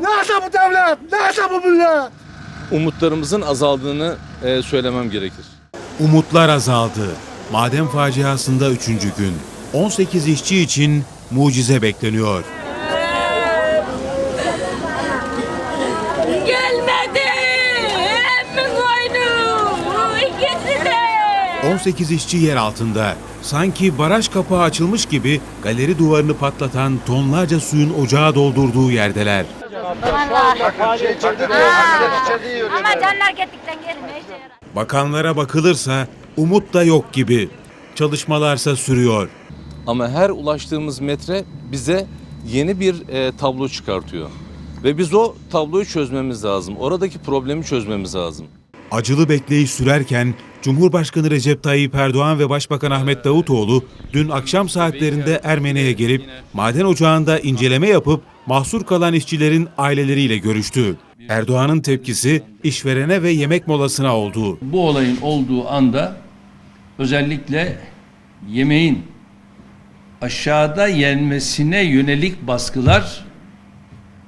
Nerede bu devlet? Nerede bu millet? umutlarımızın azaldığını e, söylemem gerekir. Umutlar azaldı. Maden faciasında 3. gün. 18 işçi için mucize bekleniyor. Gelmedi. Emmin oyunu. İkisi de. 18 işçi yer altında. Sanki baraj kapağı açılmış gibi galeri duvarını patlatan tonlarca suyun ocağa doldurduğu yerdeler. Ama canlar gittikten gelin. Bakanlara bakılırsa umut da yok gibi. Çalışmalarsa sürüyor. Ama her ulaştığımız metre bize yeni bir e, tablo çıkartıyor. Ve biz o tabloyu çözmemiz lazım. Oradaki problemi çözmemiz lazım. Acılı bekleyiş sürerken Cumhurbaşkanı Recep Tayyip Erdoğan ve Başbakan Ahmet Davutoğlu dün akşam saatlerinde Ermeni'ye gelip maden ocağında inceleme yapıp mahsur kalan işçilerin aileleriyle görüştü. Erdoğan'ın tepkisi işverene ve yemek molasına oldu. bu olayın olduğu anda özellikle yemeğin aşağıda yenmesine yönelik baskılar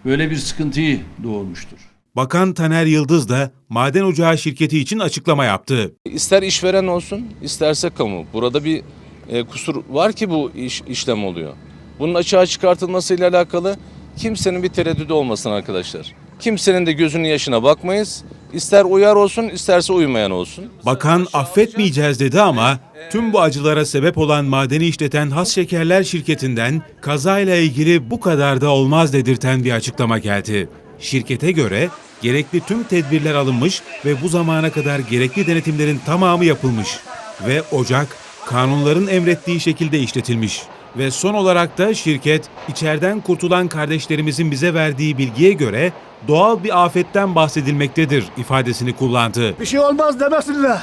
böyle bir sıkıntıyı doğurmuştur. Bakan Taner Yıldız da maden ocağı şirketi için açıklama yaptı. İster işveren olsun, isterse kamu. Burada bir e, kusur var ki bu iş, işlem oluyor. Bunun açığa çıkartılmasıyla alakalı kimsenin bir tereddüdü olmasın arkadaşlar. Kimsenin de gözünün yaşına bakmayız. İster uyar olsun, isterse uymayan olsun. Bakan affetmeyeceğiz dedi ama tüm bu acılara sebep olan madeni işleten Has Şekerler şirketinden kazayla ilgili bu kadar da olmaz dedirten bir açıklama geldi. Şirkete göre gerekli tüm tedbirler alınmış ve bu zamana kadar gerekli denetimlerin tamamı yapılmış ve ocak kanunların emrettiği şekilde işletilmiş. Ve son olarak da şirket içeriden kurtulan kardeşlerimizin bize verdiği bilgiye göre doğal bir afetten bahsedilmektedir ifadesini kullandı. Bir şey olmaz demesinler.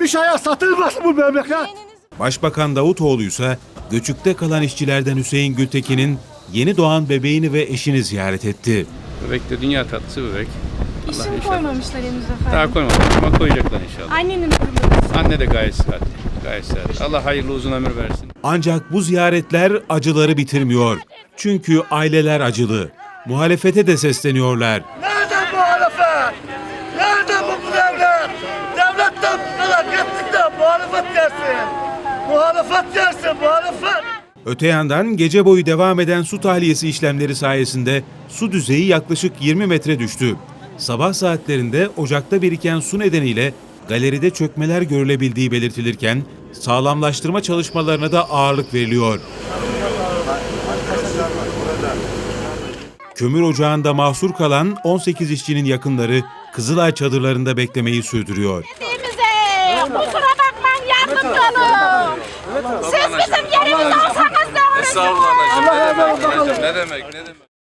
Bir şeye satılmasın bu memleket. Başbakan Davutoğlu ise göçükte kalan işçilerden Hüseyin Gültekin'in yeni doğan bebeğini ve eşini ziyaret etti. Bebek de dünya tatlısı bebek. Allah İsim inşallah. koymamışlar henüz efendim. Daha koymadık ama koyacaklar inşallah. Annenin durumu. Anne de gayet sıhhatli. Gayet sıhhatli. Allah hayırlı uzun ömür versin. Ancak bu ziyaretler acıları bitirmiyor. Çünkü aileler acılı. Muhalefete de sesleniyorlar. Nerede muhalefet? Nerede bu devlet? Devletten bu kadar gittik de muhalefet gelsin. Muhalefet gelsin, muhalefet. Öte yandan gece boyu devam eden su tahliyesi işlemleri sayesinde su düzeyi yaklaşık 20 metre düştü. Sabah saatlerinde ocakta biriken su nedeniyle galeride çökmeler görülebildiği belirtilirken sağlamlaştırma çalışmalarına da ağırlık veriliyor. Kömür ocağında mahsur kalan 18 işçinin yakınları Kızılay çadırlarında beklemeyi sürdürüyor. Kusura bakmayın yardımcı olun. Siz bizim yerimiz olsanız da Estağfurullah. Ne demek? Ne demek? Ne demek?